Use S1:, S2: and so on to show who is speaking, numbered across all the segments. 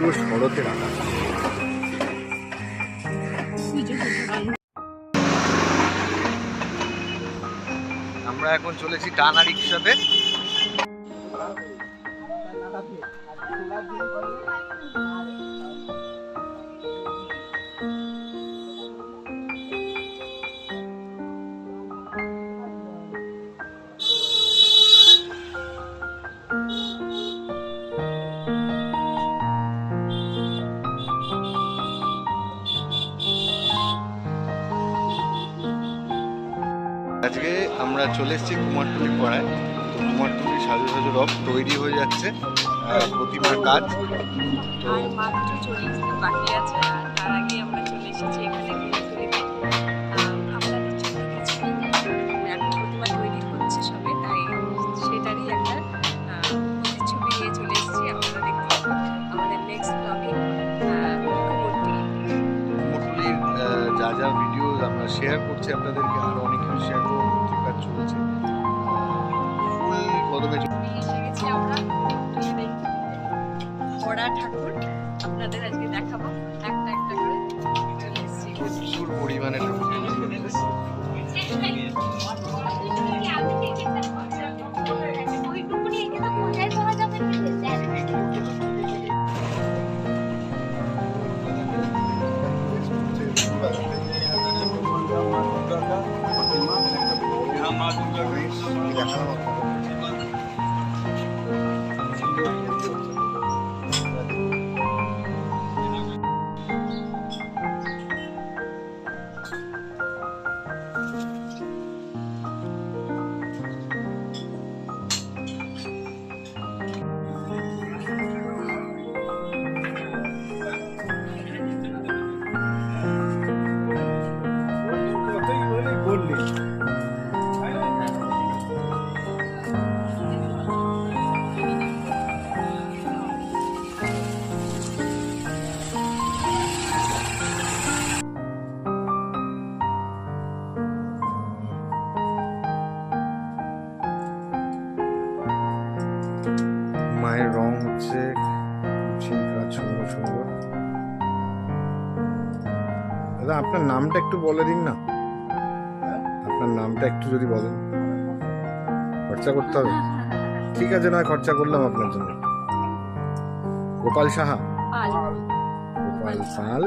S1: শরতের রাখা। আমরা এখন চলেছি টানা রিক্সাতে। আজকে আমরা চলে এসেছি কুমারটুলি পাড়ায়। তো কুমারটুলি সাজু সাজু রব তৈরি হয়ে যাচ্ছে প্রতিমার কাজ। তো
S2: আর মাত্র চল্লিশ দিন বাকি আছে তার আগে আমরা চলে এসেছি এখানে
S1: যা যা ভিডিও শেয়ার করছি আপনাদেরকে আর অনেক কিছু শেয়ার করব কাজ চলছে। ফুল কদমে
S2: ঠাকুর আপনাদের আজকে দেখাবো। একটা একটা করে।
S1: প্রচুর পরিমাণে ঠাকুর। দেখানো মায়ের রং হচ্ছে কুচির কাজ সুন্দর সুন্দর দাদা আপনার নামটা একটু বলে দিন না। আপনার নামটা একটু যদি বলেন। খরচা করতে হবে। ঠিক আছে নয় খরচা করলাম আপনার জন্য। গোপাল সাহা। গোপাল পাল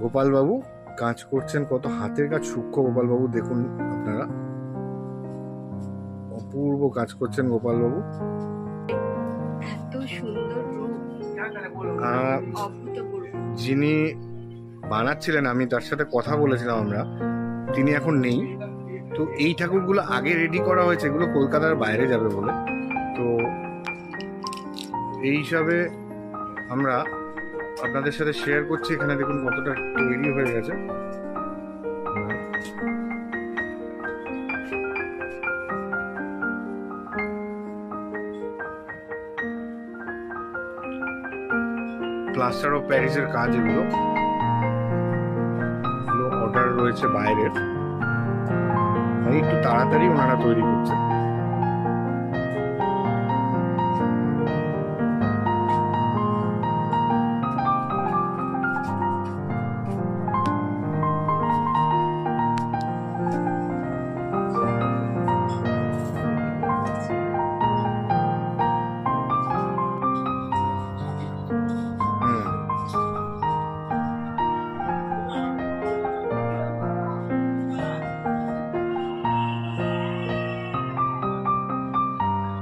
S1: গোপাল বাবু কাজ করছেন কত হাতের কাজ সূক্ষ্ম গোপাল বাবু দেখুন আপনারা। অপূর্ব কাজ করছেন গোপাল বাবু যিনি বানাচ্ছিলেন, আমি তার সাথে কথা বলেছিলাম আমরা, তিনি এখন নেই। তো এই ঠাকুরগুলো আগে রেডি করা হয়েছে, এগুলো কলকাতার বাইরে যাবে বলে। তো এই হিসাবে আমরা আপনাদের সাথে শেয়ার করছি। এখানে দেখুন কতটা তৈরি হয়ে গেছে। প্লাস্টার অফ প্যারিসের কাজ এগুলো। অর্ডার রয়েছে বাইরের। একটু তাড়াতাড়ি ওনারা তৈরি করছেন।